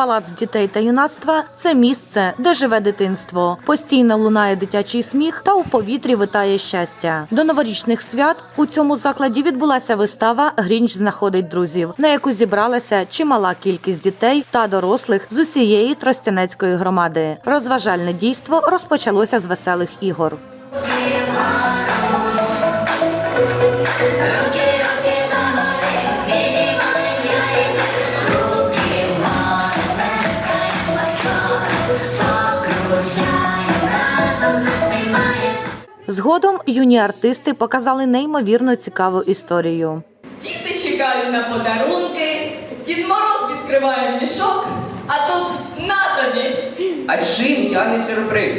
Палац дітей та юнацтва це місце, де живе дитинство. Постійно лунає дитячий сміх та у повітрі витає щастя. До новорічних свят у цьому закладі відбулася вистава Грінч знаходить друзів, на яку зібралася чимала кількість дітей та дорослих з усієї Тростянецької громади. Розважальне дійство розпочалося з веселих ігор. Згодом юні артисти показали неймовірно цікаву історію. Діти чекають на подарунки, Дід Мороз відкриває мішок, а тут на тобі. А чим я не сюрприз?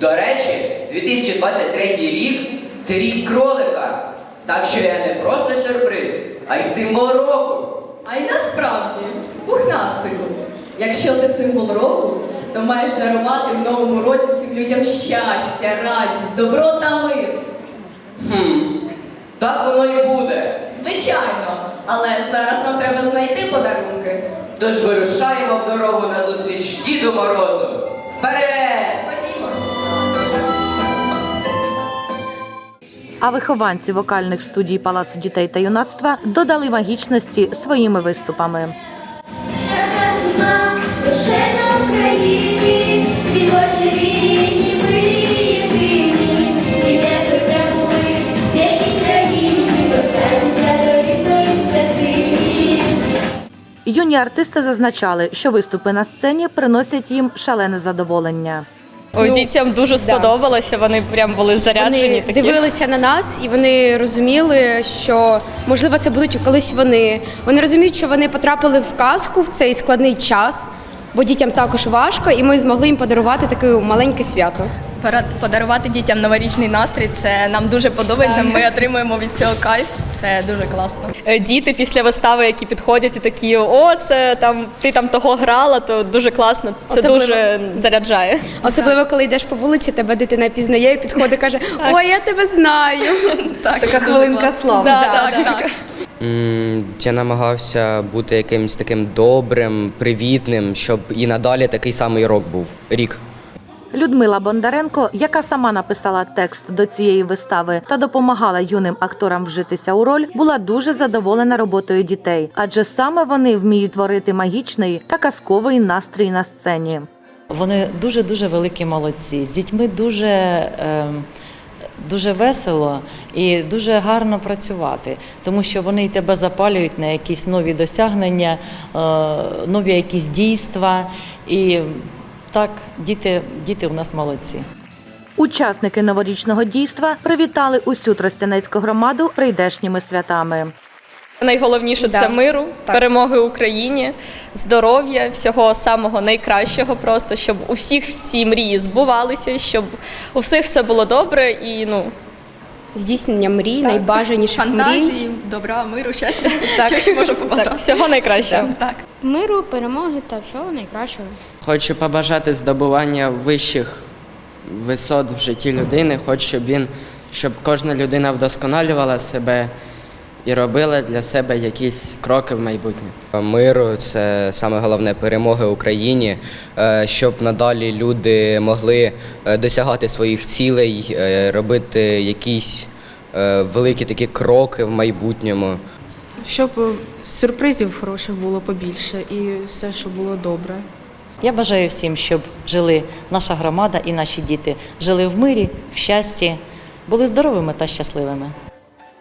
До речі, 2023 рік це рік кролика. Так що я не просто сюрприз, а й символ року. А й насправді пухнастику. Якщо ти символ року, то маєш дарувати в новому році всім людям щастя, радість, добро та мир. Хм, так воно і буде. Звичайно, але зараз нам треба знайти подарунки. Тож вирушаємо в дорогу на зустріч Діду Морозу. Вперед! Ходімо. А вихованці вокальних студій Палацу дітей та юнацтва додали магічності своїми виступами. Лише на Україні, співочі війні, приєдині, і де припрямуй, в якій країні, вертаємося до рідної святині. Юні артисти зазначали, що виступи на сцені приносять їм шалене задоволення. О, дітям дуже сподобалося, вони прям були заряджені. Вони такі. дивилися на нас і вони розуміли, що можливо це будуть колись вони. Вони розуміють, що вони потрапили в казку в цей складний час, бо дітям також важко, і ми змогли їм подарувати таке маленьке свято. Подарувати дітям новорічний настрій це нам дуже подобається. Ми отримуємо від цього кайф. Це дуже класно. Е, Діти після вистави, які підходять і такі, о, це там ти там того грала, то дуже класно. Це Особливо- дуже заряджає. Особливо, коли йдеш по вулиці, тебе дитина пізнає, і підходить, каже: Ой, я тебе знаю. Так, Така хвилинка слави. Так, так. Я намагався бути якимось таким добрим, привітним, щоб і надалі такий самий рок був. Рік. Людмила Бондаренко, яка сама написала текст до цієї вистави та допомагала юним акторам вжитися у роль, була дуже задоволена роботою дітей, адже саме вони вміють творити магічний та казковий настрій на сцені. Вони дуже дуже великі молодці. З дітьми дуже, ем, дуже весело і дуже гарно працювати, тому що вони тебе запалюють на якісь нові досягнення, е, нові якісь дійства. І так, діти, діти у нас молодці. Учасники новорічного дійства привітали усю Тростянецьку громаду прийдешніми святами. Найголовніше Да. це миру, Так. перемоги Україні, здоров'я, всього самого найкращого, просто щоб у всіх всі мрії збувалися, щоб у всіх все було добре і ну Здійснення мрій, найбажаніших мрій. Фантазії, добра, миру, щастя. так, Що ще можу побажати? так, всього найкращого. Так. Миру, перемоги та всього найкращого. Хочу побажати здобування вищих висот в житті людини. Хочу, щоб він, щоб кожна людина вдосконалювала себе і робила для себе якісь кроки в майбутнє. Миру це саме головне перемоги Україні, е, щоб надалі люди могли е, досягати своїх цілей, е, робити якісь великі такі кроки в майбутньому. Щоб сюрпризів хороших було побільше і все, що було добре. Я бажаю всім, щоб жили наша громада і наші діти жили в мирі, в щасті, були здоровими та щасливими.